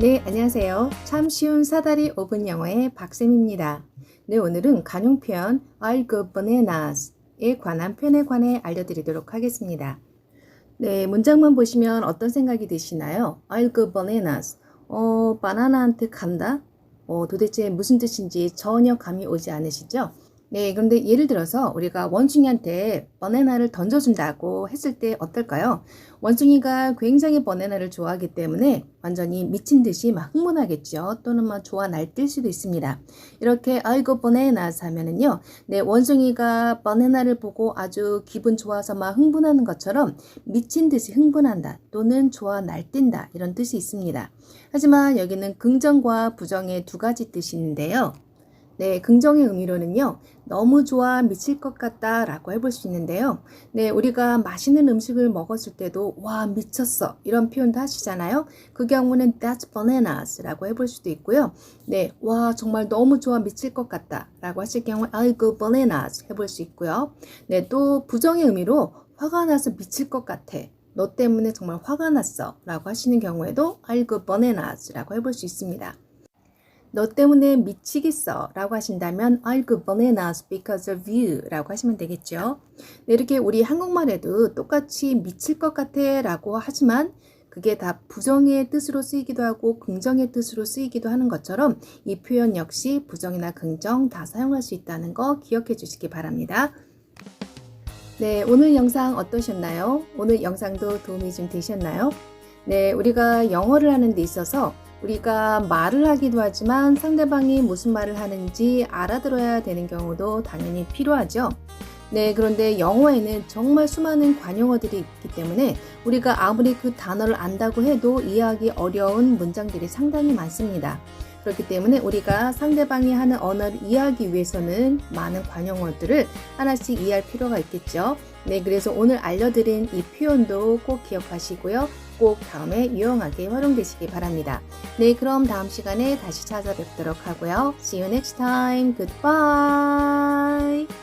네, 안녕하세요. 참 쉬운 사다리 5분 영어의 박쌤입니다. 네, 오늘은 간용 표현 I'll go bananas에 관한 표현에 관해 알려드리도록 하겠습니다. 네, 문장만 보시면 어떤 생각이 드시나요? I'll go bananas. 어, 바나나한테 간다? 어, 도대체 무슨 뜻인지 전혀 감이 오지 않으시죠? 네, 그런데 예를 들어서 우리가 원숭이한테 바나나를 던져준다고 했을 때 어떨까요? 원숭이가 굉장히 바나나를 좋아하기 때문에 완전히 미친 듯이 막 흥분하겠죠. 또는 막 좋아 날뛸 수도 있습니다. 이렇게 아이고 바나나스 하면은요. 네, 원숭이가 바나나를 보고 아주 기분 좋아서 막 흥분하는 것처럼 미친 듯이 흥분한다. 또는 좋아 날뛴다. 이런 뜻이 있습니다. 하지만 여기는 긍정과 부정의 두 가지 뜻이 있는데요. 네, 긍정의 의미로는요, 너무 좋아 미칠 것 같다 라고 해볼 수 있는데요. 네, 우리가 맛있는 음식을 먹었을 때도, 와, 미쳤어. 이런 표현도 하시잖아요. 그 경우는 that's bananas 라고 해볼 수도 있고요. 네, 와, 정말 너무 좋아 미칠 것 같다 라고 하실 경우, go bananas 해볼 수 있고요. 네, 또 부정의 의미로 화가 나서 미칠 것 같아. 너 때문에 정말 화가 났어. 라고 하시는 경우에도 go bananas 라고 해볼 수 있습니다. 너 때문에 미치겠어 라고 하신다면 I'll go bananas because of you 라고 하시면 되겠죠. 네, 이렇게 우리 한국말에도 똑같이 미칠 것 같아 라고 하지만 그게 다 부정의 뜻으로 쓰이기도 하고 긍정의 뜻으로 쓰이기도 하는 것처럼 이 표현 역시 부정이나 긍정 다 사용할 수 있다는 거 기억해 주시기 바랍니다. 네, 오늘 영상 어떠셨나요? 오늘 영상도 도움이 좀 되셨나요? 네, 우리가 영어를 하는 데 있어서 우리가 말을 하기도 하지만 상대방이 무슨 말을 하는지 알아들어야 되는 경우도 당연히 필요하죠. 네, 그런데 영어에는 정말 수많은 관용어들이 있기 때문에 우리가 아무리 그 단어를 안다고 해도 이해하기 어려운 문장들이 상당히 많습니다. 그렇기 때문에 우리가 상대방이 하는 언어를 이해하기 위해서는 많은 관용어들을 하나씩 이해할 필요가 있겠죠. 네, 그래서 오늘 알려드린 이 표현도 꼭 기억하시고요. 꼭 다음에 유용하게 활용되시기 바랍니다. 네, 그럼 다음 시간에 다시 찾아뵙도록 하고요. See you next time. Goodbye.